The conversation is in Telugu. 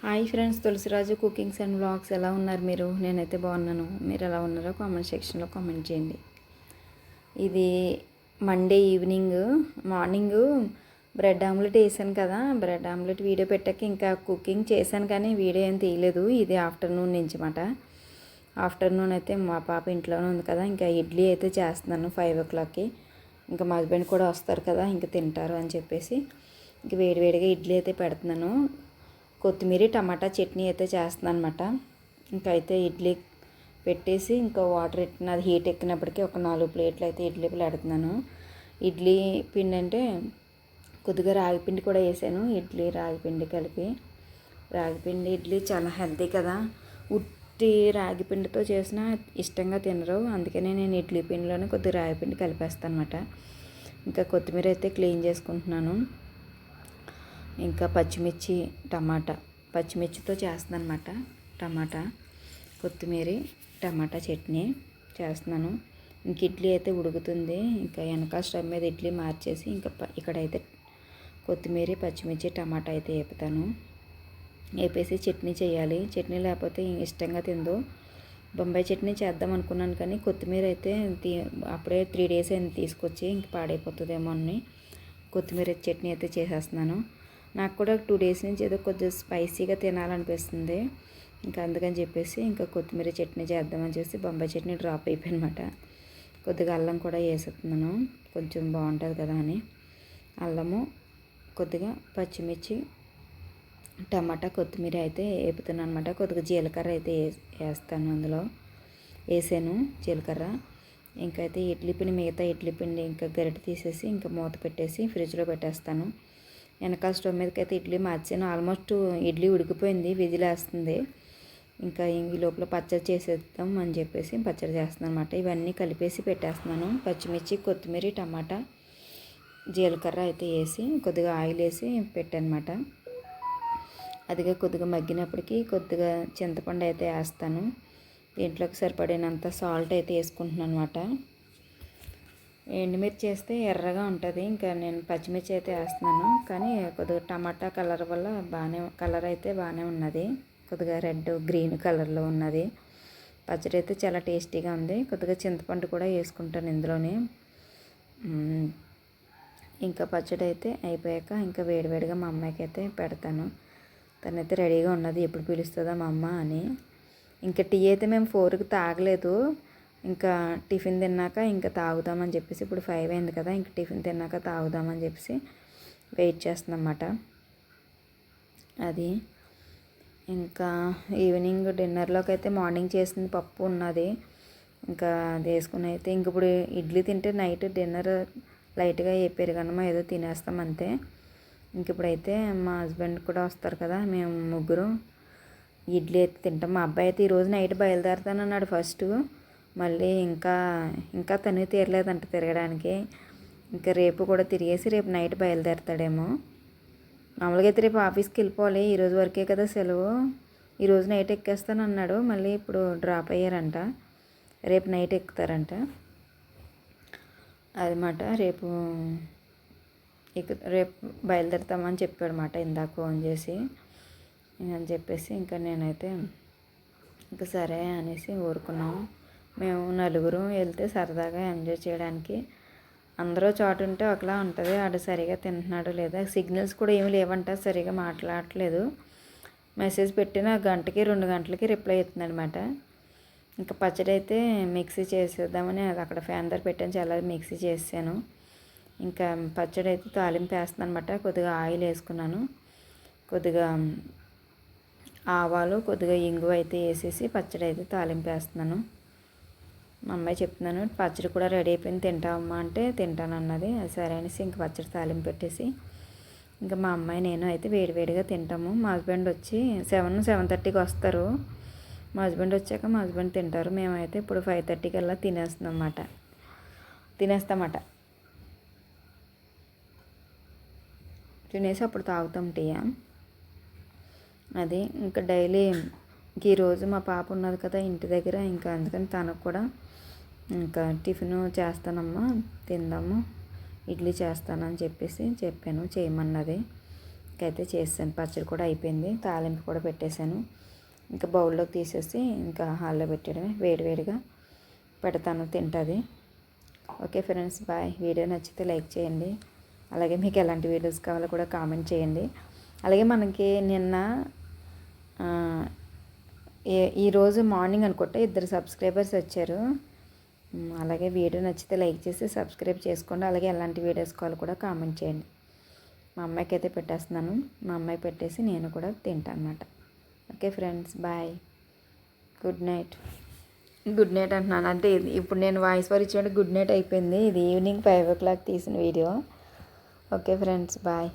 Hi friends Tulasiraju cookings and blogs ఎలా ఉన్నారు మీరు? నేనైతే బాగున్నాను. మీరు ఎలా ఉన్నారో కామెంట్ సెక్షన్లో కామెంట్ చేయండి. ఇది Monday evening morning bread omelette వేసాను కదా. బ్రెడ్ ఆమ్లెట్ వీడియో పెట్టాక ఇంకా కుకింగ్ చేశాను కానీ వీడియో ఏం తీయలేదు. ఇది ఆఫ్టర్నూన్ నుంచి మాట. ఆఫ్టర్నూన్ అయితే మా పాప ఇంట్లోనే ఉంది కదా. ఇంకా ఇడ్లీ అయితే చేస్తున్నాను ఫైవ్ ఓ క్లాక్కి. ఇంకా మా హస్బెండ్ కూడా వస్తారు కదా ఇంకా తింటారు అని చెప్పేసి. ఇంక వేడివేడిగా ఇడ్లీ అయితే పెడుతున్నాను. కొత్తిమీర టమాటా చట్నీ అయితే చేస్తున్నాను అనమాట ఇంకా అయితే ఇడ్లీ పెట్టేసి ఇంకా వాటర్ ఎట్టిన అది హీట్ ఎక్కినప్పటికీ ఒక నాలుగు ప్లేట్లు అయితే ఇడ్లీ పెడుతున్నాను ఇడ్లీ పిండి అంటే కొద్దిగా రాగి పిండి కూడా వేసాను. ఇడ్లీ రాగి పిండి కలిపి. రాగి పిండి ఇడ్లీ చాలా హెల్తీ కదా. ఉట్టి రాగి పిండితో చేసిన ఇష్టంగా తినరు. అందుకనే నేను ఇడ్లీ పిండిలోనే కొద్దిగా రాగి పిండి కలిపేస్తాను అనమాట ఇంకా కొత్తిమీర అయితే క్లీన్ చేసుకుంటున్నాను. ఇంకా పచ్చిమిర్చి టమాటా. పచ్చిమిర్చితో చేస్తున్నాను అనమాట టమాటా కొత్తిమీర టమాటా చట్నీ చేస్తున్నాను. ఇంక ఇడ్లీ అయితే ఉడుకుతుంది. ఇంకా వెనక స్టవ్ మీద ఇడ్లీ మార్చేసి ఇంకా ఇక్కడైతే కొత్తిమీర పచ్చిమిర్చి టమాటా అయితే వేపుతాను వేపేసి చట్నీ చేయాలి. చట్నీ లేకపోతే ఇష్టంగా తిందో. బొంబాయి చట్నీ చేద్దాం అనుకున్నాను కానీ కొత్తిమీర అయితే అప్పుడే త్రీ డేస్ అయింది తీసుకొచ్చి ఇంక పాడైపోతుందేమో అని కొత్తిమీర చట్నీ అయితే చేసేస్తున్నాను. నాకు కూడా టూ డేస్ నుంచి ఏదో కొద్దిగా స్పైసీగా తినాలనిపిస్తుంది. ఇంకా అందుకని చెప్పేసి ఇంకా కొత్తిమీర చట్నీ చేద్దామని చెప్పి బొంబాయి చట్నీ డ్రాప్ అయిపోయినమాట కొద్దిగా అల్లం కూడా వేసేస్తున్నాను. కొంచెం బాగుంటుంది కదా అని. అల్లము కొద్దిగా పచ్చిమిర్చి టమాటా కొత్తిమీర అయితే వేపుతున్నాను అనమాట కొద్దిగా జీలకర్ర అయితే వేస్తాను అందులో. వేసాను జీలకర్ర. ఇంకైతే ఇడ్లీ పిండి మిగతా ఇడ్లీ పిండి ఇంకా గరిటె తీసేసి ఇంకా మూత పెట్టేసి ఫ్రిడ్జ్లో పెట్టేస్తాను. వెనకాల స్టవ్ మీదకి అయితే ఇడ్లీ మార్చాను. ఆల్మోస్ట్ ఇడ్లీ ఉడికిపోయింది విజిలేస్తుంది. ఇంకా ఈ లోపల పచ్చడి చేసేద్దాం అని చెప్పేసి పచ్చడి చేస్తున్నాను అనమాట ఇవన్నీ కలిపేసి పెట్టేస్తున్నాను. పచ్చిమిర్చి కొత్తిమీర టమాటా జీలకర్ర అయితే వేసి కొద్దిగా ఆయిల్ వేసి పెట్టానమాట అదిగా కొద్దిగా మగ్గినప్పటికీ కొద్దిగా చింతపండు అయితే వేస్తాను. దీంట్లోకి సరిపడినంత సాల్ట్ అయితే వేసుకుంటున్నాను అనమాట ఎండుమిర్చి వేస్తే ఎర్రగా ఉంటుంది. ఇంకా నేను పచ్చిమిర్చి అయితే వేస్తున్నాను. కానీ కొద్దిగా టమాటా కలర్ వల్ల బాగానే కలర్ అయితే బాగానే ఉన్నది. కొద్దిగా రెడ్ గ్రీన్ కలర్లో ఉన్నది. పచ్చడి అయితే చాలా టేస్టీగా ఉంది. కొద్దిగా చింతపండు కూడా వేసుకుంటాను ఇందులోనే. ఇంకా పచ్చడి అయితే అయిపోయాక ఇంకా వేడివేడిగా మా అమ్మాయికి అయితే పెడతాను. తనైతే రెడీగా ఉన్నది. ఎప్పుడు పిలుస్తుందా మా అమ్మ అని. ఇంకా టీ అయితే మేము ఫోర్కి తాగలేదు. ఇంకా టిఫిన్ తిన్నాక ఇంకా తాగుదామని చెప్పేసి ఇప్పుడు ఫైవ్ అయింది కదా ఇంకా టిఫిన్ తిన్నాక తాగుదామని చెప్పేసి వెయిట్ చేస్తుందన్నమాట. అది ఇంకా ఈవినింగ్ డిన్నర్లోకి అయితే మార్నింగ్ చేసిన పప్పు ఉన్నది. ఇంకా అది వేసుకుని అయితే ఇంక ఇప్పుడు ఇడ్లీ తింటే నైట్ డిన్నర్ లైట్గా ఏ పెరుగన్నమో ఏదో తినేస్తాం అంతే. ఇంక ఇప్పుడైతే మా హస్బెండ్ కూడా వస్తారు కదా మేము ముగ్గురు ఇడ్లీ అయితే తింటాం. మా అబ్బాయి అయితే ఈరోజు నైట్ బయలుదేరుతానన్నాడు ఫస్ట్ మళ్ళీ ఇంకా ఇంకా తను తీరలేదంట తిరగడానికి. ఇంకా రేపు కూడా తిరిగేసి రేపు నైట్ బయలుదేరుతాడేమో. మామూలుగా అయితే రేపు ఆఫీస్కి వెళ్ళిపోవాలి. ఈరోజు వరకే కదా సెలవు. ఈరోజు నైట్ ఎక్కేస్తాను అన్నాడు. మళ్ళీ ఇప్పుడు డ్రాప్ అయ్యారంట. రేపు నైట్ ఎక్కుతారంట. అదన్నమాట. రేపు ఇక రేపు బయలుదేరుతామని చెప్పాడనమాట ఇందాక ఫోన్ చేసి. అని చెప్పేసి ఇంకా నేనైతే ఇంకా సరే అనేసి ఊరుకున్నాం. మేము నలుగురు వెళ్తే సరదాగా ఎంజాయ్ చేయడానికి. అందరూ చోటు ఉంటే ఒకలా ఉంటుంది. ఆడు సరిగా తింటున్నాడు లేదా? సిగ్నల్స్ కూడా ఏమి లేవంట. సరిగా మాట్లాడట్లేదు. మెసేజ్ పెట్టిన గంటకి రెండు గంటలకి రిప్లై అవుతుంది అనమాట ఇంకా పచ్చడి అయితే మిక్సీ చేసేద్దామని అది అక్కడ ఫ్యాన్ దగ్గర పెట్టాను. చాలా మిక్సీ చేసాను. ఇంకా పచ్చడి అయితే తాలింపు వేస్తున్నాను అనమాట కొద్దిగా ఆయిల్ వేసుకున్నాను. కొద్దిగా ఆవాలు కొద్దిగా ఇంగువ అయితే వేసేసి పచ్చడి అయితే తాలింపు వేస్తున్నాను. మా అమ్మాయి చెప్తున్నాను పచ్చడి కూడా రెడీ అయిపోయింది తింటావమ్మా అంటే తింటాను అన్నది అది సరే అనేసి ఇంక పచ్చడి తాలింపు పెట్టేసి ఇంకా మా అమ్మాయి నేను అయితే వేడివేడిగా తింటాము. మా హస్బెండ్ వచ్చి సెవెన్ సెవెన్ థర్టీకి వస్తారు. మా హస్బెండ్ వచ్చాక మా హస్బెండ్ తింటారు. మేమైతే ఇప్పుడు ఫైవ్ థర్టీకి అలా తినేస్తున్నాం అన్నమాట తినేస్తామట తినేసి అప్పుడు తాగుతాం టీయా. అది ఇంకా డైలీ ఇంక ఈరోజు మా పాప ఉన్నది కదా ఇంటి దగ్గర ఇంకా అందుకని తనకు కూడా ఇంకా టిఫిన్ చేస్తానమ్మా తిందాము ఇడ్లీ చేస్తానని చెప్పేసి చెప్పాను చేయమన్నది. ఇంకైతే చేసాను పచ్చడి కూడా అయిపోయింది తాలింపు కూడా పెట్టేశాను. ఇంకా బౌల్లోకి తీసేసి ఇంకా హాల్లో పెట్టడమే వేడివేడిగా పెడతాను తింటుంది. Okay friends bye. వీడియో నచ్చితే లైక్ చేయండి. అలాగే మీకు ఎలాంటి వీడియోస్ కావాలో కూడా కామెంట్ చేయండి. అలాగే మనకి నిన్న ఈరోజు మార్నింగ్ అనుకుంటే ఇద్దరు సబ్స్క్రైబర్స్ వచ్చారు. అలాగే వీడియో నచ్చితే లైక్ చేసి సబ్స్క్రైబ్ చేసుకోండి. అలాగే ఎలాంటి వీడియోస్ కాల్ కూడా కామెంట్ చేయండి. మా అమ్మాయికి అయితే పెట్టేస్తున్నాను. మా అమ్మాయి పెట్టేసి నేను కూడా తింటాను అనమాట okay friends bye. Good night. Good night అంటున్నాను. అంటే ఇది ఇప్పుడు నేను వాయిస్ వారి ఇచ్చేయండి గుడ్ నైట్ అయిపోయింది. ఇది ఈవినింగ్ ఫైవ్ ఓ క్లాక్ తీసిన వీడియో. Okay friends bye.